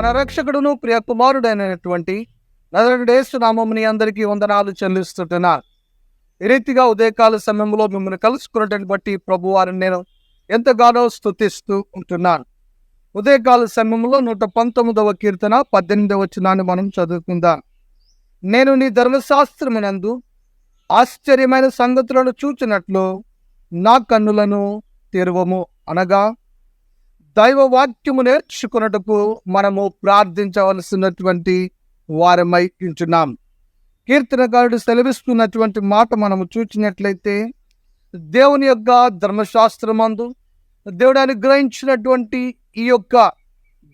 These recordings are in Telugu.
మన రక్షకుడును ప్రియ కుమారుడైనటువంటి నదరుడేసు నామముని అందరికీ వందనాలు చెల్లిస్తుంటున్నా ఈ రీతిగా ఉదయకాల సమయంలో మిమ్మల్ని కలుసుకున్నట్టు బట్టి ప్రభు వారిని నేను ఎంతగానో స్థుతిస్తూ ఉంటున్నాను. ఉదయకాల సమయంలో నూట పంతొమ్మిదవ కీర్తన పద్దెనిమిదవ వచ్చినాన్ని మనం చదువుకుందాం. నేను నీ ధర్మశాస్త్రమునందు ఆశ్చర్యమైన సంగతులను చూచినట్లు నా కన్నులను తెరవము అనగా దైవ వాక్యము నేర్చుకున్నటకు మనము ప్రార్థించవలసినటువంటి వారమై ఉంటున్నాం. కీర్తనకారుడు సెలవిస్తున్నటువంటి మాట మనము చూచినట్లయితే దేవుని యొక్క ధర్మశాస్త్రమందు దేవుడు అనుగ్రహించినటువంటి ఈ యొక్క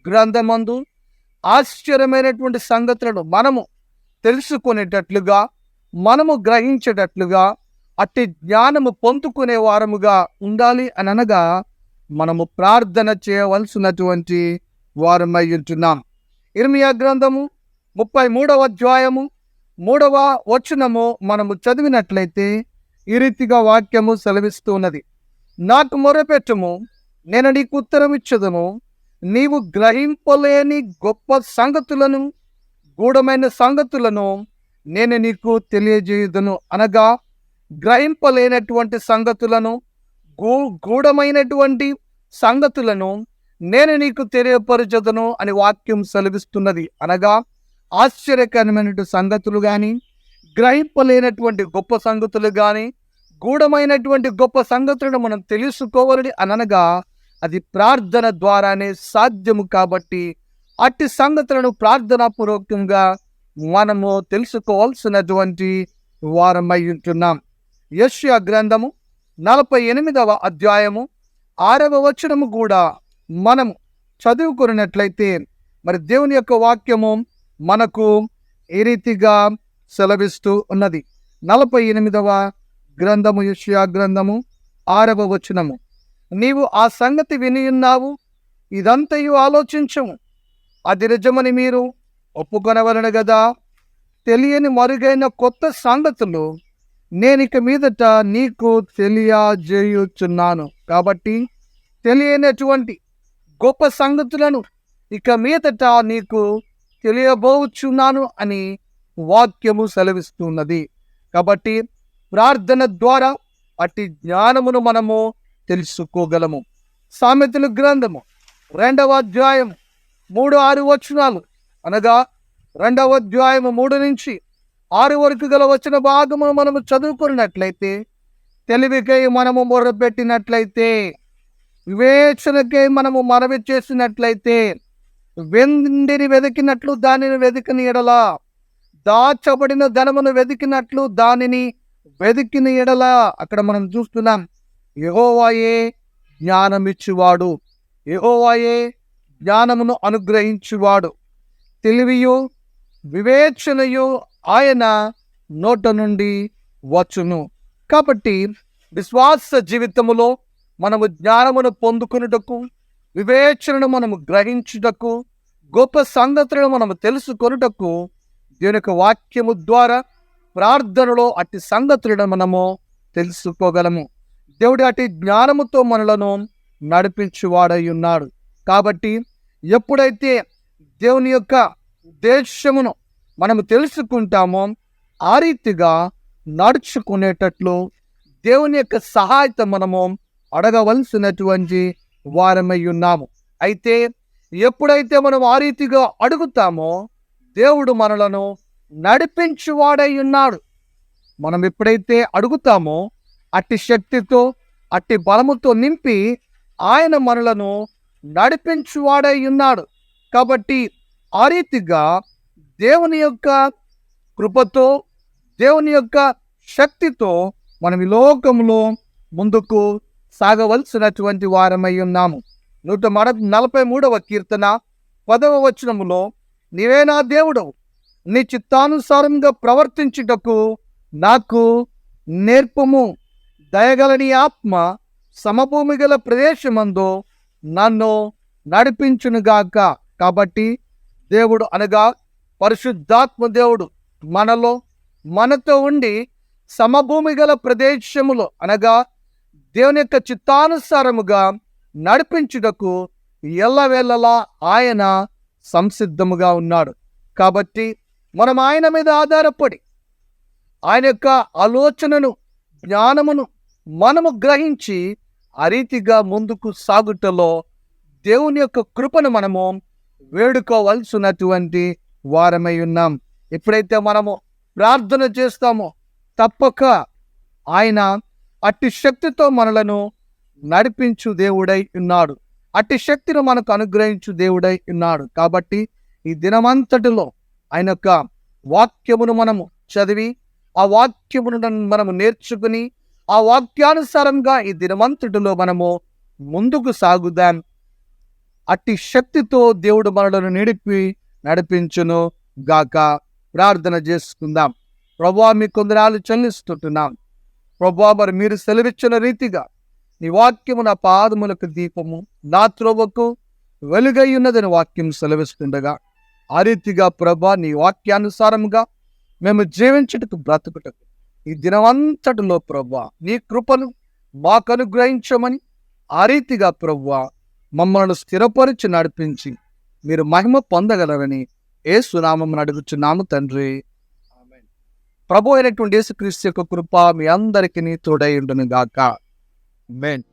గ్రంథమందు ఆశ్చర్యమైనటువంటి సంగతులను మనము తెలుసుకునేటట్లుగా మనము గ్రహించేటట్లుగా అట్టి జ్ఞానము పొందుకునే వారముగా ఉండాలి అని అనగా మనము ప్రార్థన చేయవలసినటువంటి వారమై ఉంటున్నాం. ఇర్మియా గ్రంథము ముప్పై మూడవ అధ్యాయము మూడవ వచనము మనము చదివినట్లయితే ఈ రీతిగా వాక్యము సెలవిస్తూ ఉన్నది నాకు మొరపెట్టుము నేను నీకు ఉత్తరం ఇచ్చదును నీవు గ్రహింపలేని గొప్ప సంగతులను గూఢమైన సంగతులను నేను నీకు తెలియజేయుదును అనగా గ్రహింపలేనటువంటి సంగతులను గూ గూఢమైనటువంటి సంగతులను నేను నీకు తెలియపరచదును అని వాక్యం సెలవిస్తున్నది. అనగా ఆశ్చర్యకరమైన సంగతులు కానీ గ్రహింపలేనటువంటి గొప్ప సంగతులు కానీ గూఢమైనటువంటి గొప్ప సంగతులను మనం తెలుసుకోవాలని అనగా అది ప్రార్థన ద్వారానే సాధ్యము కాబట్టి అట్టి సంగతులను ప్రార్థనాపూర్వకంగా మనము తెలుసుకోవాల్సినటువంటి వారమై ఉంటున్నాం. యశ్యా గ్రంథము నలభై ఎనిమిదవ అధ్యాయము ఆరవ వచనము కూడా మనము చదువుకున్నట్లయితే మరి దేవుని యొక్క వాక్యము మనకు ఈ రీతిగా సెలవిస్తూ ఉన్నది. నలభై ఎనిమిదవ గ్రంథము యశ్యా గ్రంథము ఆరవ వచనము. నీవు ఆ సంగతి వినియున్నావు ఇదంతయు ఆలోచించము. అది నిజమని మీరు ఒప్పుకొనవలను కదా తెలియని మరుగైన కొత్త సంగతులు నేను ఇక మీదట నీకు తెలియజేయుచున్నాను. కాబట్టి తెలియనటువంటి గొప్ప సంగతులను ఇక మీదట నీకు తెలియబోచున్నాను అని వాక్యము సెలవిస్తున్నది. కాబట్టి ప్రార్థన ద్వారా అట్టి జ్ఞానమును మనము తెలుసుకోగలము. సామెతలు గ్రంథము రెండవ అధ్యాయం మూడు ఆరు వచనాలు అనగా రెండవ అధ్యాయము మూడు నుంచి ఆరు వరకు గల వచ్చిన భాగము మనము చదువుకున్నట్లయితే తెలివికై మనము మొరపెట్టినట్లయితే వివేచనకై మనము మనవి చేసినట్లయితే వెండిని వెతికినట్లు దానిని వెతికిన ఎడల దాచబడిన ధనమును వెతికినట్లు దానిని వెతికిన ఎడల. అక్కడ మనం చూస్తున్నాం యహోవాయే జ్ఞానమిచ్చువాడు. యహోవాయే జ్ఞానమును అనుగ్రహించువాడు. తెలివియు వివేచనయు ఆయన నోట నుండి వచ్చును. కాబట్టి విశ్వాస జీవితములో మనము జ్ఞానమును పొందుకునుటకు వివేచనను మనము గ్రహించుటకు గొప్ప సంగతులను మనము తెలుసుకొనుటకు దేవుని యొక్క వాక్యము ద్వారా ప్రార్థనలో అట్టి సంగతులను మనము తెలుసుకోగలము. దేవుడి అట్టి జ్ఞానముతో మనలను నడిపించువాడై ఉన్నాడు కాబట్టి ఎప్పుడైతే దేవుని యొక్క ఉద్దేశమును మనము తెలుసుకుంటామో ఆ రీతిగా నడుచుకునేటట్లు దేవుని యొక్క సహాయత మనము అడగవలసినటువంటి వారమై ఉన్నాము. అయితే ఎప్పుడైతే మనం ఆ రీతిగా అడుగుతామో దేవుడు మనలను నడిపించువాడై ఉన్నాడు. మనం ఎప్పుడైతే అడుగుతామో అట్టి శక్తితో అట్టి బలముతో నింపి ఆయన మనలను నడిపించువాడై ఉన్నాడు. కాబట్టి ఆ రీతిగా దేవుని యొక్క కృపతో దేవుని యొక్క శక్తితో మనం ఈ లోకంలో ముందుకు సాగవలసినటువంటి వారమై ఉన్నాము. నూట మడ నలభై మూడవ కీర్తన పదవ వచనములో నీవే నా దేవుడవు నీ చిత్తానుసారంగా ప్రవర్తించుటకు నాకు నేర్పము. దయగలని ఆత్మ సమభూమి గల ప్రదేశమందు నన్ను నడిపించునుగాక. కాబట్టి దేవుడు అనగా పరిశుద్ధాత్మ దేవుడు మనలో మనతో ఉండి సమభూమి గల ప్రదేశములో అనగా దేవుని యొక్క చిత్తానుసారముగా నడిపించుటకు ఎల్లవేళలా ఆయన సంసిద్ధముగా ఉన్నాడు. కాబట్టి మనం ఆయన మీద ఆధారపడి ఆయన యొక్క ఆలోచనను జ్ఞానమును మనము గ్రహించి ఆ రీతిగా ముందుకు సాగుటలో దేవుని యొక్క కృపను మనము వేడుకోవలసినటువంటి వారమై ఉన్నాం. ఎప్పుడైతే మనము ప్రార్థన చేస్తామో తప్పక ఆయన అట్టి శక్తితో మనలను నడిపించు దేవుడై ఉన్నాడు. అట్టి శక్తిని మనకు అనుగ్రహించు దేవుడై ఉన్నాడు. కాబట్టి ఈ దినమంతటిలో ఆయన యొక్క వాక్యమును మనము చదివి ఆ వాక్యమును మనము నేర్చుకుని ఆ వాక్యానుసారంగా ఈ దినమంతటిలో మనము ముందుకు సాగుదాం. అట్టి శక్తితో దేవుడు మనలను నిడిపి నడిపించును గాక. ప్రార్థన చేసుకుందాం. ప్రభా మీ కొందరాలు చెల్లిస్తుంటున్నాం. ప్రభా మరి మీరు సెలవిచ్చిన రీతిగా నీ వాక్యము నా పాదములకు దీపము నా త్రోవకు వెలుగై ఉన్నదని వాక్యం సెలవిస్తుండగా ఆ రీతిగా ప్రభా నీ వాక్యానుసారముగా మేము జీవించుటకు బ్రతుకుటకు ఈ దినమంతటిలో ప్రభా నీ కృపను మాకు అనుగ్రహించమని ఆ రీతిగా ప్రభా మమ్మల్ని స్థిరపరిచి నడిపించి మీరు మహిమ పొందగలరని ఏ సునామం అడుగుచున్నాము తండ్రి. ప్రభు అయినటువంటి యేసుక్రీస్తు యొక్క కృప మీ అందరికీ తోడై ఉండును గాక మెయిన్